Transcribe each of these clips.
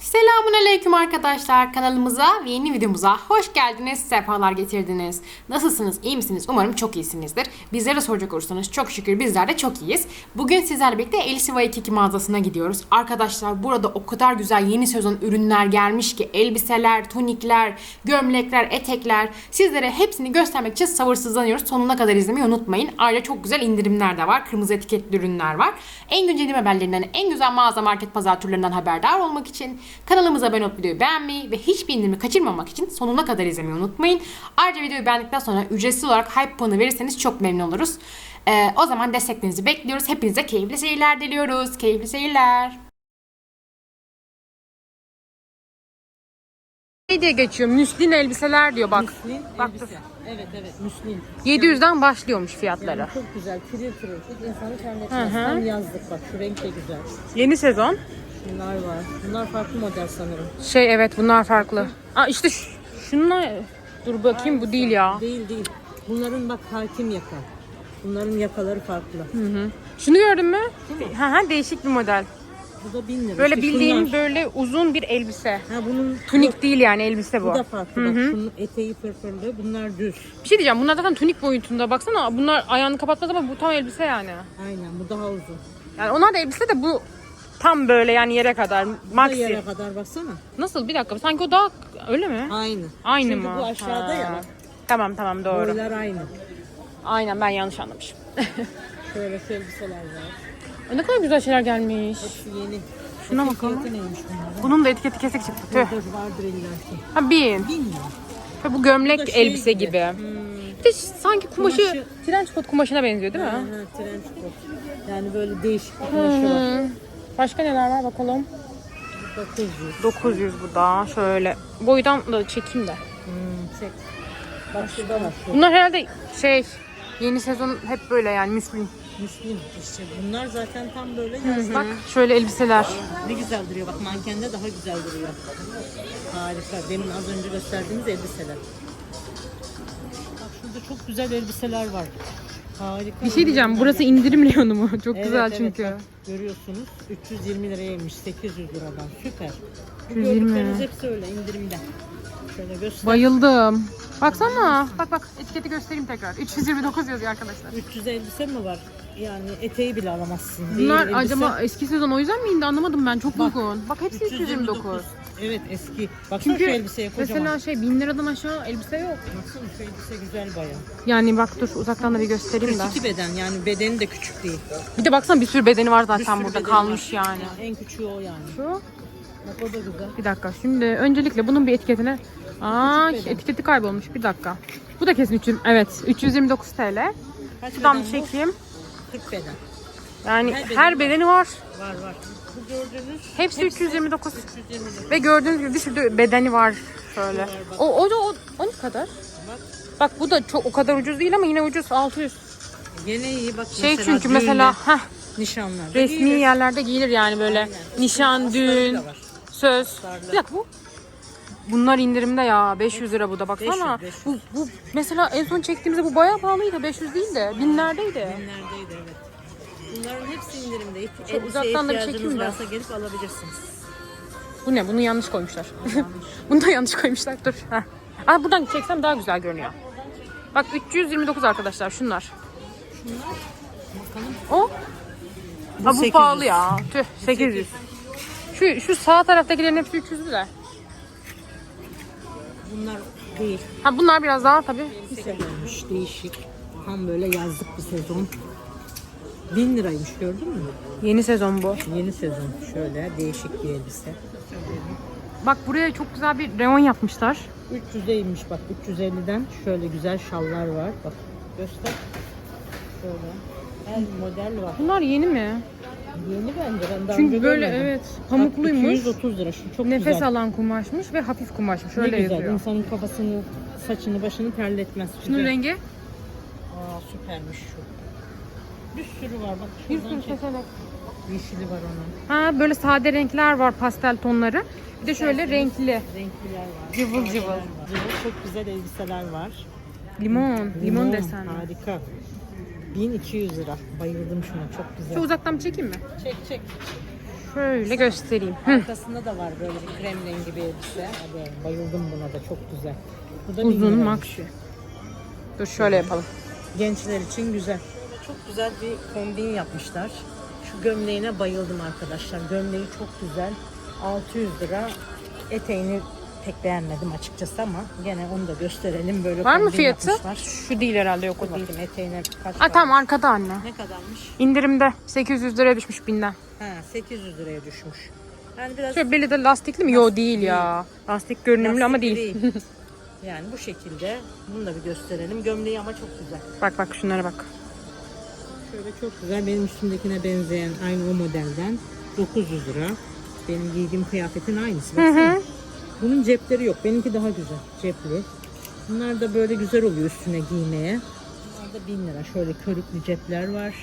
Selamun Aleyküm arkadaşlar kanalımıza ve yeni videomuza hoş geldiniz, sefalar getirdiniz. Nasılsınız, iyi misiniz? Umarım çok iyisinizdir. Bizlere soracak olursanız çok şükür bizler de çok iyiyiz. Bugün sizlerle birlikte Elsi Waikiki mağazasına gidiyoruz. Arkadaşlar burada o kadar güzel yeni sezon ürünler gelmiş ki elbiseler, tunikler, gömlekler, etekler sizlere hepsini göstermek için sabırsızlanıyoruz. Sonuna kadar izlemeyi unutmayın. Ayrıca çok güzel indirimler de var. Kırmızı etiketli ürünler var. En güncel haberlerinden, en güzel mağaza market pazar turlarından haberdar olmak için kanalımıza abone olup videoyu beğenmeyi ve hiçbir indirimi kaçırmamak için sonuna kadar izlemeyi unutmayın. Ayrıca videoyu beğendikten sonra ücretsiz olarak hype puanı verirseniz çok memnun oluruz. Ee, o zaman desteklerinizi bekliyoruz. Hepinize keyifli seyirler diliyoruz. Keyifli seyirler. Ne diye geçiyor? Müslin elbiseler diyor bak. Müslin Bak elbise. Evet evet müslin. 700'den başlıyormuş fiyatları. Yani çok güzel pırıl. Hiç insanı. Tam yazlık bak şu renk de güzel. Yeni sezon. Bunlar var. Bunlar farklı model sanırım. Şey evet bunlar farklı. Aa işte ş- şununla dur bakayım bu değil ya. Değil değil. Bunların bak hakim yaka. Bunların yakaları farklı. Şunu gördün mü? Ha ha değişik bir model. Bu da 1000 lira. Böyle İşte bildiğin şunlar. böyle uzun bir elbise. Ha bunun Tunik değil yani elbise bu. bu da farklı. Bak şunun eteği pırpırlı. Bunlar düz. Bir şey diyeceğim bunlar zaten tunik boyutunda baksana bunlar ayağını kapatmaz ama bu tam elbise yani. Aynen bu daha uzun. Yani onlar da elbise de bu tam böyle yani yere kadar Bu da maxi. yere kadar baksana. Nasıl bir dakika sanki o daha öyle mi? Aynı. Aynı Çünkü mı? bu aşağıda Ha. ya. Tamam tamam doğru. Boylar aynı. Aynen ben yanlış anlamışım. Şöyle şu elbiseler var. Ne kadar güzel şeyler gelmiş. Hepsi yeni. Şuna bakalım. Fiyatı neymiş bunların? Bunun da etiketi kesik çıktı. Tüh. Dur vardır illaki. Ha bin. Lira. Ve bu gömlek Bu da şey elbise gibi. gibi. Bir de sanki kumaşı, Kumaşı- coat kumaşına benziyor değil mi? Ha, trench coat. Yani böyle değişik bir kumaşı var. Başka neler var bakalım. 900. 900 bu da şöyle. Boydan da çekeyim de. Hmm, çek. Bak şurada var şu. Bunlar herhalde şey yeni sezon hep böyle yani müslin. Müslüm işte. Bunlar zaten tam böyle yazlık. Bak şöyle elbiseler. Ne güzel duruyor. Bak mankende daha güzel duruyor. Harika. Demin az önce gösterdiğimiz elbiseler. Bak şurada çok güzel elbiseler var. Harika. Bir şey diyeceğim burası indirim reyonu mu? Çok Evet, güzel evet, çünkü. bak, görüyorsunuz 320 liraymış 800 liradan süper. Bu 320. gördükleriniz hepsi öyle indirimde. Şöyle göster. Bayıldım. Baksana. Bak bak etiketi göstereyim tekrar. 329 yazıyor arkadaşlar. 300 elbise mi var? Yani eteği bile alamazsın. Değil, Bunlar elbise. acaba eski sezon o yüzden mi indi anlamadım ben. Çok Bak, uygun. Bak hepsi 329. Evet eski. Baksana Çünkü şu elbiseye kocaman. mesela şey 1000 liradan aşağı elbise yok. Baksana şu elbise güzel bayağı. Yani bak dur uzaktan da bir göstereyim de. 42 beden yani bedeni de küçük değil. Bir de baksana bir sürü bedeni var Bir zaten sürü burada bedeni kalmış var. yani. En küçüğü o yani. Şu Bak o da güzel. bir dakika şimdi öncelikle bunun bir etiketine Aa etiketi kaybolmuş bir dakika. Bu da kesin 300 evet 329 TL. Kaç Şuradan bir bu? çekeyim. 40 beden. Yani Her her bedeni var. Var var. Bu gördüğünüz Hepsi 329. 329. Ve gördüğünüz gibi bir sürü bedeni var şöyle. O o o, o, o ne kadar? Bak Bak bu da çok o kadar ucuz değil ama yine ucuz 600. gene iyi bak Şey mesela çünkü mesela heh, nişanlarda resmi giyilir. yerlerde giyilir yani böyle Aynen. nişan, düğün, da söz. Bir dakika bu. Bunlar indirimde ya 500 lira bu da baksana. 500, 500. Bu bu mesela en son çektiğimizde bu bayağı pahalıydı 500 değil de binlerdeydi. Günlerdeydi evet. Bunların hepsi indirimde. Şu uzaktan da bir çekeyim de. varsa gelip alabilirsiniz. Bu ne? Bunu yanlış koymuşlar. Bunu da yanlış koymuşlar. Dur. Heh. Aa, buradan çeksem daha güzel görünüyor. Bak 329 arkadaşlar şunlar. Bakalım. O? Bu Ha bu 800. pahalı ya. Tüh 800. Şu şu sağ taraftakilerin hepsi 300 lira. Bunlar değil. Ha bunlar biraz daha tabii. Güzelmiş, değişik. Tam böyle yazlık bir sezon. 1000 liraymış gördün mü? Yeni sezon bu. Yeni sezon. Şöyle değişik bir elbise. Bak buraya çok güzel bir reyon yapmışlar. 300'deymiş bak 350'den şöyle güzel şallar var. Bak göster. Şöyle. Her model var. Bunlar yeni mi? Yeni bence ben daha Çünkü önce böyle görmedim. evet Bak, pamukluymuş. 230 lira şu çok Nefes güzel. alan kumaşmış ve hafif kumaşmış. Ne Öyle güzel. yazıyor. İnsanın kafasını, saçını, başını terletmez. Şunun Güzel. rengi Aa süpermiş şu. Bir sürü var bak. bir sürü çek. seçenek. Yeşili var onun. Ha böyle sade renkler var pastel tonları. Bir de şöyle renkli. Renkliler var. Cıvıl cıvıl. var. Cıvıl çok güzel elbiseler var. Limon, limon, desenli. Harika. 1200 lira. Bayıldım şuna çok güzel. Şu uzaktan bir çekeyim mi? Çek çek. Şöyle göstereyim. Arkasında da var böyle bir krem rengi bir elbise. Hadi bayıldım buna da çok güzel. Bu da Uzun makşi. Dur şöyle yapalım. Gençler için güzel. Çok güzel bir kombin yapmışlar. Şu gömleğine bayıldım arkadaşlar. Gömleği çok güzel. 600 lira. Eteğini pek beğenmedim açıkçası ama gene onu da gösterelim. Böyle Var mı kombin fiyatı? yapmışlar. Şu değil herhalde yok o değil. bakayım eteğine kaç Aa para? tamam arkada anne. Ne kadarmış? İndirimde 800 liraya düşmüş binden. Ha 800 liraya düşmüş. Yani biraz Şöyle belli de lastikli mi? Yo değil ya. Lastik görünümlü ama lastikli değil. yani bu şekilde. Bunu da bir gösterelim. Gömleği ama çok güzel. Bak bak şunlara bak. Şöyle çok güzel benim üstümdekine benzeyen aynı o modelden 900 lira. Benim giydiğim kıyafetin aynısı. Baksana. Bunun cepleri yok. Benimki daha güzel. Cepli. Bunlar da böyle güzel oluyor üstüne giymeye. Bunlar da 1000 lira. Şöyle körüklü cepler var.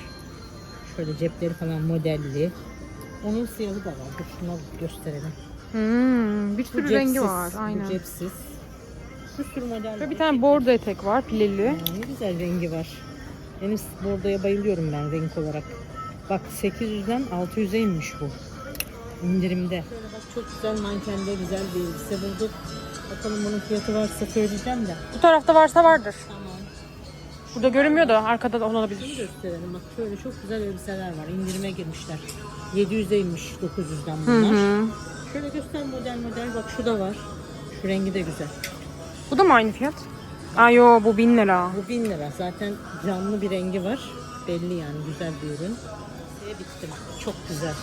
Şöyle cepleri falan modelli. Onun siyahı da var. Dur şuna gösterelim. Hmm, bir Bu sürü rengi cepsiz, var. Bu Aynen. cepsiz. Bir sürü model Şöyle var. bir tane bordo etek var pileli. Aa, ne güzel rengi var. Benim bordoya bayılıyorum ben renk olarak. Bak 800'den 600'e inmiş bu. İndirimde. Şöyle bak çok güzel mankende güzel bir elbise bulduk. Bakalım bunun fiyatı varsa söyleyeceğim de. Bu tarafta varsa vardır. Tamam. Burada görünmüyor da arkada da Şunu olabilir. gösterelim. Bak şöyle çok güzel elbiseler var. İndirime girmişler. 700'e inmiş 900'den Hı bunlar. hı. Şöyle göster model model. Bak şu da var. Şu rengi de güzel. Bu da mı aynı fiyat? Aa yo bu 1000 lira. Bu 1000 lira. Zaten canlı bir rengi var. Belli yani güzel bir ürün. Şeye bittim. Çok güzel.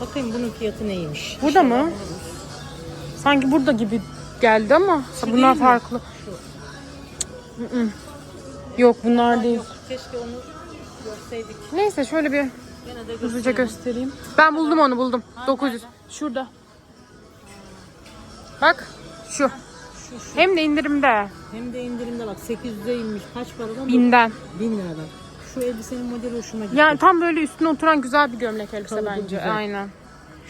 Bakayım bunun fiyatı neymiş. Burada mı? buluruz. Sanki burada gibi geldi ama Şu bunlar farklı. Şu. Yok bunlar Aa, değil. Yok, keşke onu görseydik. Neyse şöyle bir hızlıca göstereyim. Ben buldum onu buldum. Ha, 900. nerede? Şurada. Bak şu. Şu, şu. Hem de indirimde. Hem de indirimde bak 800'e inmiş. Kaç paradan? Binden. 1000 liradan. Şu elbisenin modeli hoşuma gitti. Yani tam böyle üstüne oturan güzel bir gömlek elbise Kalıbı bence. güzel. Aynen.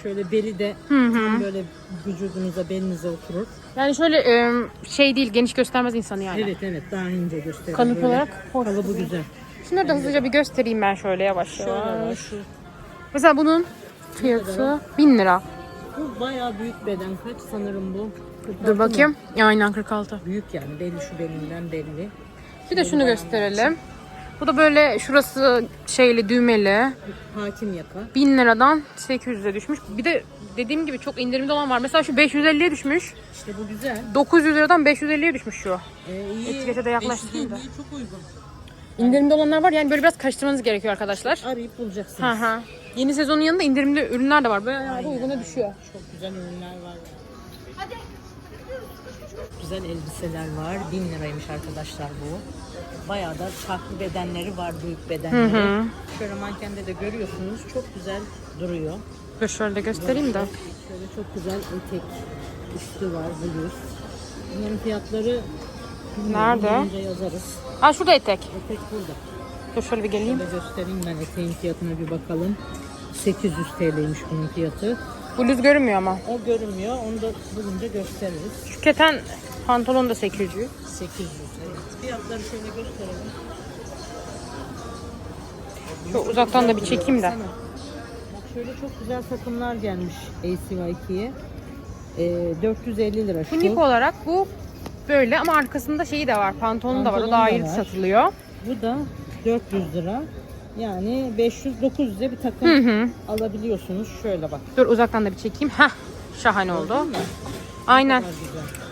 Şöyle beli de Hı hı. tam böyle vücudunuza belinize oturur. Yani şöyle e, şey değil geniş göstermez insanı yani. Evet evet daha ince gösterir. Kalıp Böyle olarak hoş. Kalıbı güzel. Şunları da hızlıca bir göstereyim ben şöyle yavaş Şöyle var yavaş. şu. Mesela bunun fiyatı 1000 lira. Bu bayağı büyük beden. Kaç sanırım bu? 46 Dur mı? bakayım. Aynen 46. Büyük yani belli şu belinden belli. Bir de şunu gösterelim. Bu da böyle şurası şeyli düğmeli. Hakim yaka. 1000 liradan 800'e düşmüş. Bir de dediğim gibi çok indirimde olan var. Mesela şu 550'ye düşmüş. İşte bu güzel. 900 liradan 550'ye düşmüş şu. Ee, iyi. Etikete de yaklaştırayım da. 550 çok uygun. İndirimde olanlar var yani böyle biraz karıştırmanız gerekiyor arkadaşlar. Arayıp bulacaksınız. Hı hı. Yeni sezonun yanında indirimli ürünler de var. Böyle yani uyguna düşüyor. Çok güzel ürünler var. Çok güzel elbiseler var. 1000 liraymış arkadaşlar bu. Bayağı da farklı bedenleri var, büyük bedenleri. Hı hı. Şöyle mankende de görüyorsunuz. Çok güzel duruyor. Dur şöyle göstereyim de. Şöyle çok güzel etek üstü var, bluz. Bunların fiyatları Nerede? yazarız. Aa şurada etek. Etek burada. Dur şöyle bir geleyim. Şöyle göstereyim ben eteğin fiyatına bir bakalım. 800 TL'ymiş bunun fiyatı. Bluz görünmüyor ama. O görünmüyor. Onu da bulunca gösteririz. Şu keten pantolon da 800. 800 evet. Fiyatları şöyle gösterelim. Şu uzaktan da bir çekeyim de. Şöyle çok güzel takımlar gelmiş ACY2'ye. Ee, 450 lira şu. Tunik olarak bu böyle ama arkasında şeyi de var. Pantolonu da var. O da Pantolonu da ayrı var. satılıyor. Bu da 400 lira. Yani 500-900'e bir takım Hı hı. alabiliyorsunuz. Şöyle bak. Dur uzaktan da bir çekeyim. Heh. Şahane oldu. Değil mi? Aynen. Kadar güzel.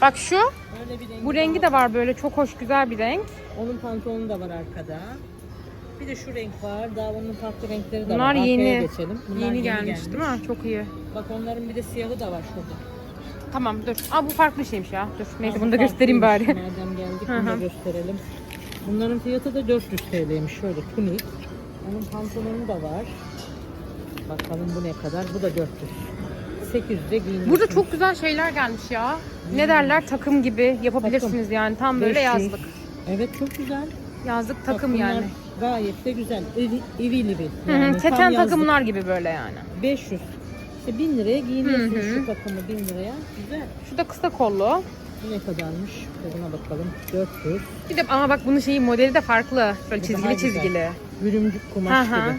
Bak şu. Öyle bir rengi Bu rengi de var böyle çok hoş güzel bir renk. Onun pantolonu da var arkada. Bir de şu renk var. Daha onun farklı renkleri de Bunlar var. Arkaya yeni. geçelim. Bunlar Yeni gelmiş değil mi? Çok iyi. Bak onların bir de siyahı da var şurada. Tamam dur. Aa bu farklı şeymiş ya. Dur. Neyse bunu da göstereyim bari. Madem geldik bunu da gösterelim. Bunların fiyatı da 400 TL'ymiş. Şöyle tunik. Onun pantolonu da var. Bakalım bu ne kadar? Bu da 400. 800'e giyiniyorsunuz. Burada çok güzel şeyler gelmiş ya. Ne derler takım gibi yapabilirsiniz yani. Tam böyle 500. yazlık. Evet çok güzel. Yazlık Bak takım bunlar yani. Gayet de güzel. Evi, evili bir. Hı hı, Yani tam Keten yazlık. takımlar gibi böyle yani. 500. İşte 1000 liraya giyiniyorsunuz Hı hı. şu takımı 1000 liraya. Güzel. Şu da kısa kollu. Bu ne kadarmış? Buna bakalım. 400. Bir de ama bak bunun şeyi modeli de farklı. Böyle Bu çizgili güzel. çizgili. Bürümcük kumaş Hı hı. gibi.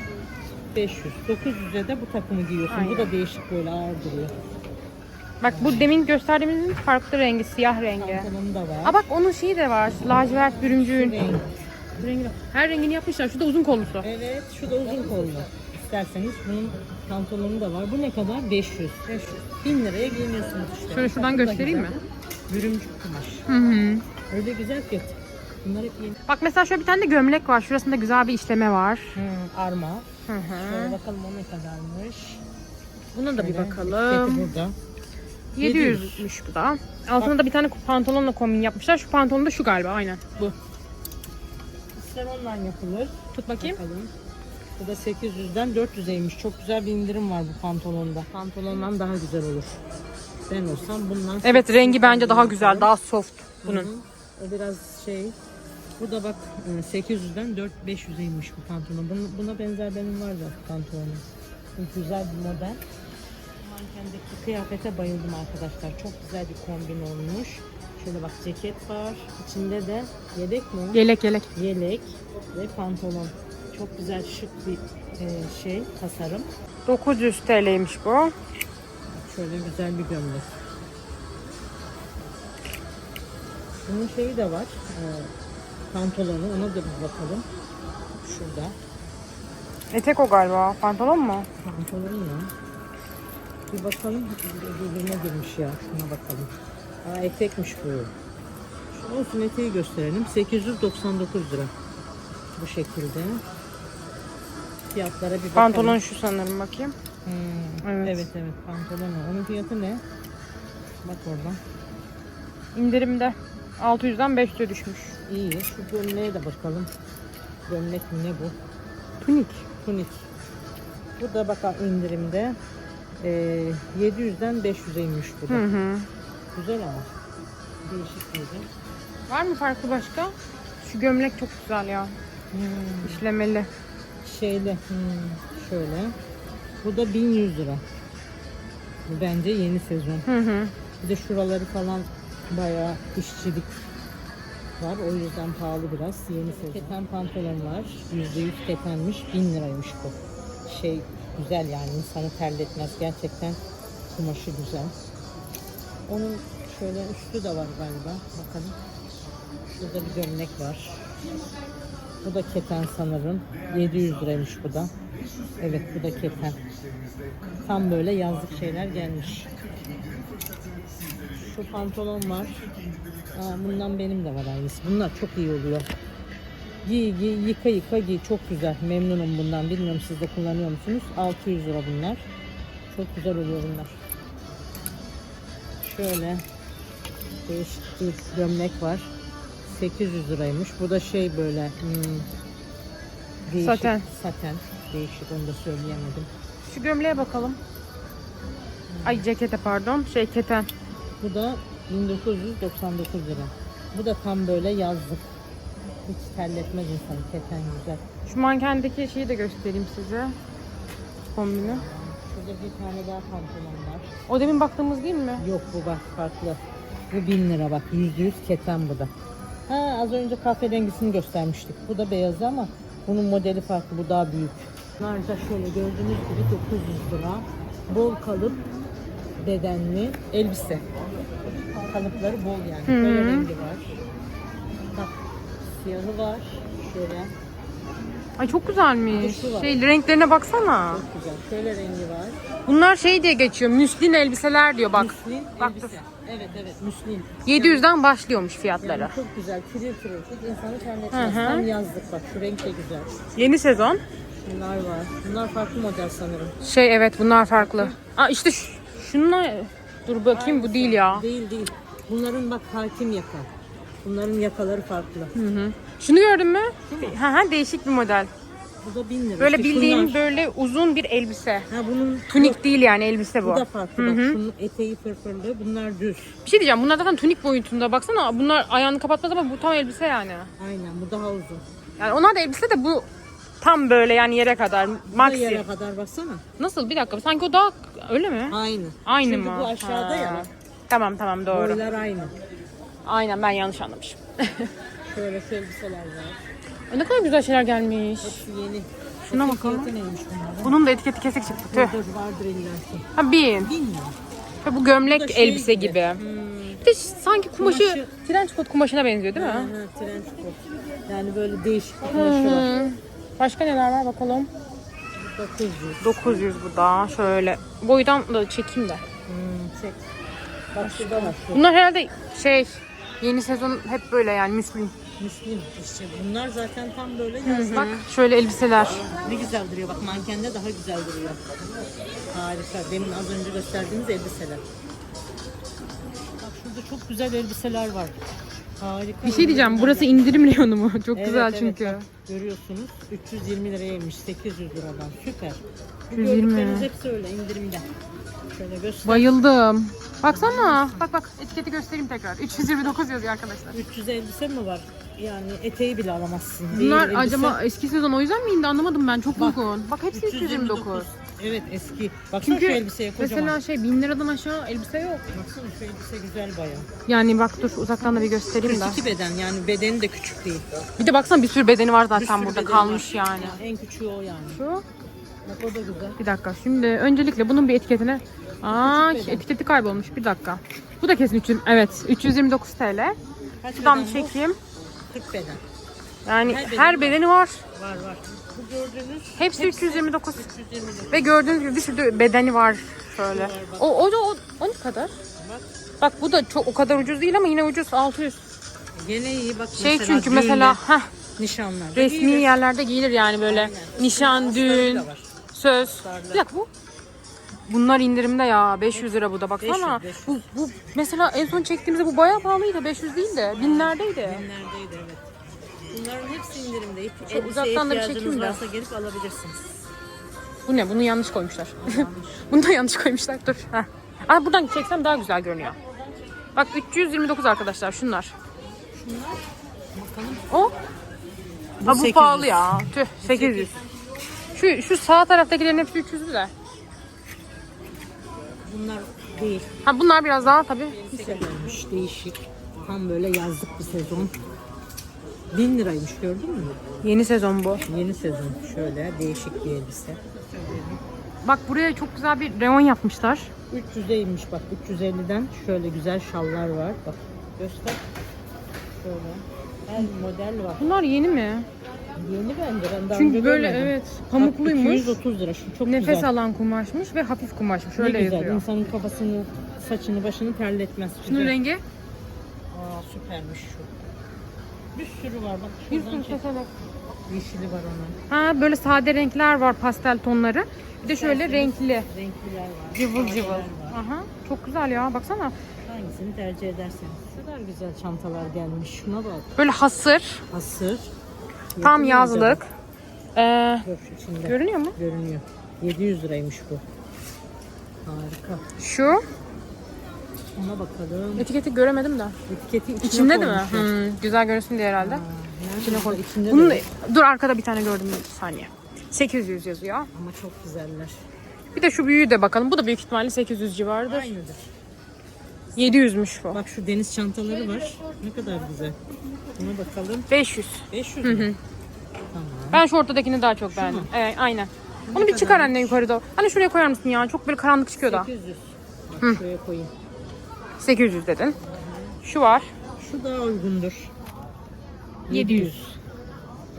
500. 900'e de bu takımı giyiyorsun. Bu da değişik böyle ağır duruyor. Bak bu demin gösterdiğimizin farklı rengi, siyah rengi. Da var. Aa bak onun şeyi de var. Lacivert. Renk. Bu rengi de- Her rengini yapmışlar. Şu da uzun kollusu. Evet, şu da uzun kollu. İsterseniz bunun pantolonu da var. Bu ne kadar? 500. 500. 1000 liraya giyiniyorsunuz işte. Şöyle şuradan Bu da göstereyim güzel. Bürümcük kumaş. Hı hı. Öyle güzel ki. Bunlar hep yeni. Bak mesela şöyle bir tane de gömlek var. Şurasında güzel bir işleme var. Hı, arma. Hı hı. Şöyle bakalım o ne kadarmış. Buna da bir Şöyle, bakalım. etiketi burada. 700'müş bu da. Altına da bir tane pantolonla kombin yapmışlar. Şu pantolon da şu galiba aynen. Bu. İster ondan yapılır. Tut bakayım. Bakalım. Bu da 800'den 400'eymiş. Çok güzel bir indirim var bu pantolonda. Pantolondan daha güzel olur. Ben olsam bundan... Evet rengi bence daha 800'den güzel, daha soft Hı bunun. hı. O biraz şey. Bu da bak e, 800'den 4 500'eymiş bu pantolon. Buna, buna benzer benim var da pantolonum. Bu güzel bir model. Mankendeki kıyafete bayıldım arkadaşlar. Çok güzel bir kombin olmuş. Şöyle bak ceket var. İçinde de yelek mi? Yelek yelek. Yelek ve pantolon. Çok güzel şık bir e, şey tasarım. 900 TL'ymiş bu. Şöyle güzel bir gömlek. Bunun şeyi de var. e, pantolonu. Ona da bir bakalım. Şurada. Etek o galiba. Pantolon mu? Pantolon ya. Bir bakalım. Birbirine girmiş ya. Şuna bakalım. Aa etekmiş bu. Şu olsun eteği gösterelim. 899 lira. Bu şekilde. Fiyatlara bir bakalım. Pantolon şu sanırım bakayım. Hmm, Evet. evet. evet pantolon o. Onun fiyatı ne? Bak oradan. İndirimde. 600'den 500'e düşmüş. İyi. Şu gömleğe de bakalım. Gömlek mi ne bu? Tunik. Tunik. Bu da bak indirimde. Ee, 700'den 500'e inmiş bu da. Hı hı. Güzel ama. Değişik bir ürün. Var mı farklı başka? Şu gömlek çok güzel ya. Hmm, İşlemeli. şeyli. hmm, şöyle. Bu da 1100 lira. Bu bence yeni sezon. Hı hı. Bir de şuraları falan bayağı işçilik var. O yüzden pahalı biraz. Yeni sezon. Keten pantolon var. %100 ketenmiş. 1000 liraymış bu. Şey güzel yani insanı terletmez. Gerçekten kumaşı güzel. Onun şöyle üstü de var galiba. Bakalım. Şurada bir gömlek var. Bu da keten sanırım. 700 liraymış bu da. Evet bu da keten. Tam böyle yazlık şeyler gelmiş. Şu pantolon var. Aa, bundan benim de var aynısı. Bunlar çok iyi oluyor. Giy giy yıka yıka giy. Çok güzel. Memnunum bundan. Bilmiyorum siz de kullanıyor musunuz? 600 lira bunlar. Çok güzel oluyor bunlar. Şöyle değişik bir gömlek var. 800 liraymış. Bu da şey böyle hmm, değişik, Saten. Saten. Değişik onu da söyleyemedim. Şu gömleğe bakalım. Ay cekete pardon. Şey keten. Bu da 1999 lira. Bu da tam böyle yazlık. Hiç terletmez insanı. Keten güzel. Şu mankendeki şeyi de göstereyim size. Kombini. Şurada bir tane daha pantolon var. O demin baktığımız değil mi? Yok bu bak farklı. Bu 1000 lira bak. %100 keten bu da. Ha az önce kahverengisini göstermiştik. Bu da beyazı ama bunun modeli farklı. Bu daha büyük. Bunlar da şöyle gördüğünüz gibi 900 lira. Bol kalıp bedenli elbise. Kalıpları bol yani. Hı. Böyle rengi var. Siyahı var. Şöyle. Ay çok güzelmiş. Var. Şey renklerine baksana. Çok güzel. Şöyle rengi var. Bunlar şey diye geçiyor. Müslin elbiseler diyor bak. Müslin Bak elbise. Evet evet müslin. 700'den başlıyormuş fiyatları. Yani çok güzel. Tiril tiril. Hiç insanı Hı terletmez. hı. Tam yazlık bak. Şu renk de güzel. Yeni sezon. Bunlar var. Bunlar farklı model sanırım. Şey evet bunlar farklı. Aa işte şu, şununla dur bakayım bu değil ya. Değil değil. Bunların bak hakim yaka. Bunların yakaları farklı. Hı hı. Şunu gördün mü? Ha ha değişik bir model. Bu da 1000 lira. Böyle İşte bildiğin şunlar. böyle uzun bir elbise. Ha bunun Tunik değil yani elbise bu. bu da farklı. Bak şunun eteği fırfırlı. Bunlar düz. Bir şey diyeceğim bunlar zaten tunik boyutunda baksana bunlar ayağını kapatmaz ama bu tam elbise yani. Aynen bu daha uzun. Yani onlar da elbise de bu tam böyle yani yere kadar Bu da maxi. yere kadar baksana. Nasıl bir dakika sanki o daha öyle mi? Aynı. Aynı Çünkü mı? bu aşağıda Ha. ya. Tamam tamam doğru. Boylar aynı. Aynen ben yanlış anlamışım. Şöyle şu elbiseler var. Ne kadar güzel şeyler gelmiş. Hepsi yeni. Şuna bakalım. Fiyatı neymiş bunların? Bunun da etiketi kesik çıktı. Tüh. Dur vardır illaki. Ha bin. Bin mi? Ve bu gömlek Bu da şey elbise gibi. gibi. Hmm. Bir de sanki kumaşı, Kumaşı- trench coat kumaşına benziyor değil mi? Ha, ha, trench coat. Yani böyle değişik bir kumaşı var. Hı. Başka neler var bakalım. 900. 900 bu da. Şöyle boydan da çekeyim de. Hmm, çek. Bak şurada var. Şu. Bunlar herhalde şey yeni sezon hep böyle yani müslüm. Müslüm işte. Bunlar zaten tam böyle yazlık. Bak şöyle elbiseler. Ne güzel duruyor. Bak mankende daha güzel duruyor. Harika. Demin az önce gösterdiğimiz elbiseler. Bak şurada çok güzel elbiseler var. Harika. Bir şey diyeceğim. Burası indirim reyonu mu? Çok Evet, güzel evet, çünkü. bak, görüyorsunuz 320 liraymış 800 liradan süper. Bu 320. gördükleriniz hepsi öyle indirimde. Şöyle göster. Bayıldım. Baksana. Bak bak etiketi göstereyim tekrar. 329 yazıyor arkadaşlar. 300 elbise mi var? Yani eteği bile alamazsın. Bunlar elbise- acaba eski sezon o yüzden mi indi anlamadım ben. Çok uygun. Bak hepsi 329. Evet eski. Baksana Çünkü şu elbiseye kocaman. mesela şey 1000 liradan aşağı elbise yok. Baksana şu elbise güzel bayağı. Yani bak dur uzaktan da bir göstereyim de. 42 beden yani bedeni de küçük değil. Bir de baksana bir sürü bedeni var zaten sürü burada bedeni kalmış var. yani. En küçüğü o yani. Şu Bak o da güzel. bir dakika şimdi öncelikle bunun bir etiketine Aa etiketi kaybolmuş bir dakika. Bu da kesin 300 evet 329 TL. Kaç Şuradan bir çekeyim. 40 beden. Yani Her bedeni her bedeni var. Var var. Bu gördüğünüz Hepsi 329. 329. Ve gördüğünüz gibi bir sürü bedeni var şöyle. O o da o, o ne kadar? Bak Bak bu da çok o kadar ucuz değil ama yine ucuz 600. gene iyi bak Şey mesela çünkü mesela düğünde, heh, nişanlarda resmi giyilir. yerlerde giyilir yani böyle Aynen. nişan, Astarı düğün, da var. söz. Bir dakika bu. Bunlar indirimde ya 500 lira bu da baksana. 500, 500. Bu, bu mesela en son çektiğimizde bu bayağı pahalıydı 500 değil de binlerdeydi. Neredeydi evet. Bunların hepsi indirimde. Elbiseye uzaktan da bir çekeyim de. varsa gelip alabilirsiniz. Bu ne? Bunu yanlış koymuşlar. Bunu da yanlış koymuşlar. Dur. Heh. Aa, buradan çeksem daha güzel görünüyor. Bak 329 arkadaşlar şunlar. O? Bu Aa, bu 800. pahalı ya. Tüh 800. Şu şu sağ taraftakilerin hepsi 300 de. Bunlar değil. Ha bunlar biraz daha tabii. Güzelmiş, değişik. Tam böyle yazlık bir sezon. 1000 liraymış gördün mü? Yeni sezon bu. Yeni sezon. Şöyle değişik bir elbise. Bak buraya çok güzel bir reyon yapmışlar. 300'eymiş bak 350'den şöyle güzel şallar var. Bak göster. Şöyle. Her model var. Bunlar yeni mi? Yeni bence ben daha Çünkü önce böyle görmedim. evet pamukluymuş. 230 lira şu çok Nefes güzel. alan kumaşmış ve hafif kumaşmış. Ne Öyle güzel. yazıyor. İnsanın kafasını, saçını, başını terletmez. Şunun Güzel. rengi Aa süpermiş şu. Bir sürü var bak. bir sürü çek. seçenek. Yeşili var onun. Ha böyle sade renkler var pastel tonları. Bir de şöyle renkli. Renkliler var. Cıvıl cıvıl. var. Aha çok güzel ya baksana. Hangisini tercih ederseniz. Ne kadar güzel çantalar gelmiş. Şuna bak. Böyle hasır, Hasır. tam Yakın yazlık. Ee, içinde. görünüyor mu? Görünüyor. 700 liraymış bu. Harika. Şu. Ona bakalım. Etiketi göremedim de. Etiketi içine İçinde değil mi? koymuşlar. Hmm, güzel görünsün diye herhalde. Ha, İçine koy. İçinde Bunun de dur arkada bir tane gördüm bir saniye. 800 yazıyor. ama çok güzeller. Bir de şu büyüğü de bakalım. Bu da büyük ihtimalle 800 civarıdır. Aynıdır. 700'müş bu. Bak şu deniz çantaları var. Ne kadar güzel. Buna bakalım. 500. 500 mü? Tamam. Ben şu ortadakini daha çok beğendim. Evet, aynen. Onu bir çıkar anne yukarı doğru. Anne şuraya koyar mısın ya? Çok böyle karanlık çıkıyor da. 800. Bak şuraya koyayım. 800 dedin. Şu var. Şu daha uygundur. 700.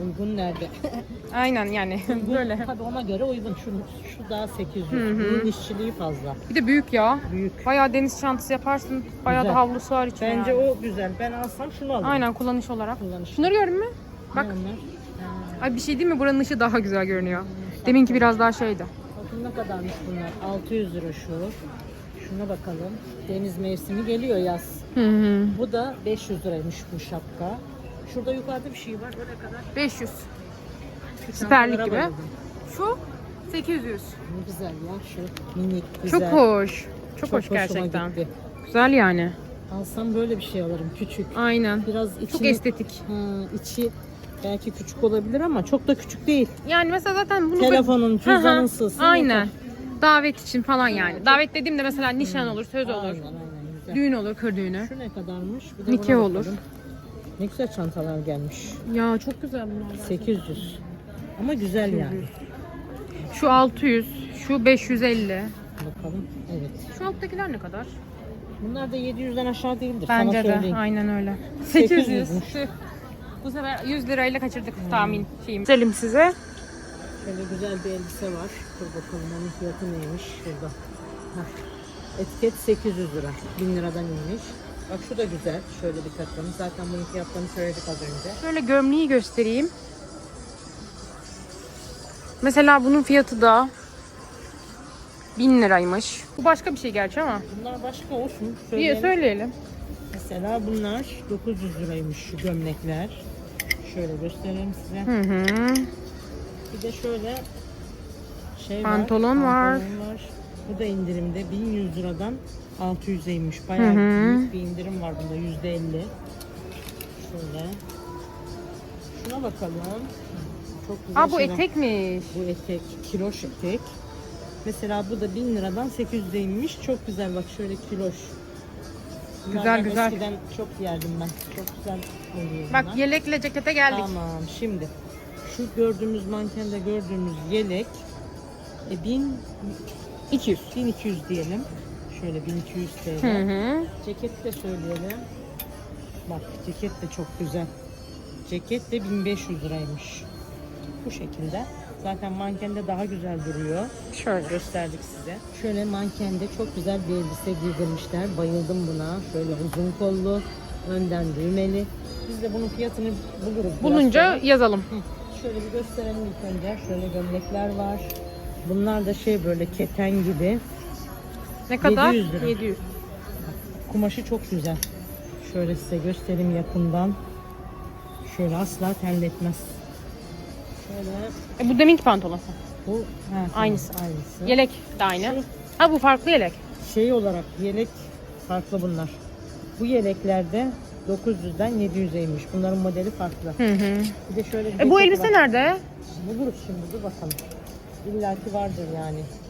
Uygun nerede? Aynen yani böyle. Tabii ona göre uygun. Şu, şu daha 800. Bunun işçiliği fazla. Bir de büyük ya. Büyük. Bayağı deniz çantası yaparsın. Bayağı Güzel. da havlusu var içinde. Bence yani. o güzel. Ben alsam şunu alırım. Aynen kullanış olarak. Kullanış. Şunları gördün mü? Bak. Ne onlar? Ay bir şey değil mi? Buranın ışığı daha güzel görünüyor. Deminki biraz daha şeydi. Bakın ne kadarmış bunlar. 600 lira şu. Şuna bakalım. Deniz mevsimi geliyor yaz. Hı hı. Bu da 500 liraymış bu şapka. Şurada yukarıda bir şey var. O ne kadar? 500. Şu Siperlik çantalara gibi. bayıldım. Şu 800. Ne güzel ya şu minik güzel. Çok hoş. Çok, hoş hoşuma gerçekten. gitti. Güzel yani. Alsam böyle bir şey alırım küçük. Aynen. Biraz Çok içini, estetik. Ha, içi belki küçük olabilir ama çok da küçük değil. Yani mesela zaten bunu Telefonun, Hı hı. cüzdanın sığsın. Aynen. yeter. Davet için falan yani. Davet dediğimde mesela nişan olur, söz olur. Aynen aynen güzel. Düğün olur, kır düğünü. Şu ne kadarmış? Bir de Nikah buna olur. bakalım. Ne güzel çantalar gelmiş. Ya çok güzel bunlar. 800. Ama güzel yani. Şu 600, şu 550. Bakalım. Evet. Şu alttakiler ne kadar? Bunlar da 700'den aşağı değildir. Bence sana de söyleyeyim. aynen öyle. 800 800. müş. Tüh. Bu sefer 100 lirayla kaçırdık tahmin şeyim. Selim size. Şöyle güzel bir elbise var. Dur bakalım onun fiyatı neymiş şurada. Heh. Etiket 800 lira. 1000 liradan inmiş. Bak şu da güzel. Şöyle bir takım. Zaten bunun fiyatlarını söyledik az önce. Şöyle gömleği göstereyim. Mesela bunun fiyatı da 1000 liraymış. Bu başka bir şey gerçi ama. Bunlar başka olsun. Söyleyelim. söyleyelim. Mesela bunlar 900 liraymış şu gömlekler. Şöyle göstereyim size. Hı hı. Bir de şöyle şey Pantolon var. Pantolon var. Bu da indirimde 1100 liradan 600'e inmiş. Bayağı Hı hı. büyük bir indirim var bunda %50. Şöyle. Şuna bakalım. Çok güzel Aa bu şeyler. etekmiş. Bu etek, kiloş etek. Mesela bu da 1000 liradan 800'e inmiş. Çok güzel bak şöyle kiloş. Güzel, Bunlardan güzel. Eskiden çok yerdim ben. Çok güzel oluyor Bak bunlar. yelekle cekete geldik. Tamam şimdi şu gördüğümüz mankende gördüğümüz yelek e, 1000 200. 1200 diyelim. Şöyle 1200 TL. Hı hı. Ceket de söyleyelim. Bak ceket de çok güzel. Ceket de 1500 liraymış. Bu şekilde. Zaten mankende daha güzel duruyor. Şöyle. Gösterdik size. Şöyle mankende çok güzel bir elbise giydirmişler. Bayıldım buna. Şöyle uzun kollu, önden düğmeli. Biz de bunun fiyatını buluruz. Bulunca sonra. yazalım. Hı, Şöyle bir gösterelim ilk önce. Şöyle gömlekler var. Bunlar da şey böyle keten gibi. Ne kadar? 700 lira. 700. Kumaşı çok güzel. Şöyle size göstereyim yakından. Şöyle asla terletmez. Şöyle E, bu deminki pantolon. bu tamam, Aynısı. aynısı. Yelek de aynı. Ha bu farklı yelek. Şey olarak yelek farklı bunlar. Bu yeleklerde 900'den 700'e inmiş. Bunların modeli farklı. Hı hı. Bir de şöyle bir E bu elbise var. nerede? Buluruz şimdi dur bakalım. İlla ki vardır yani.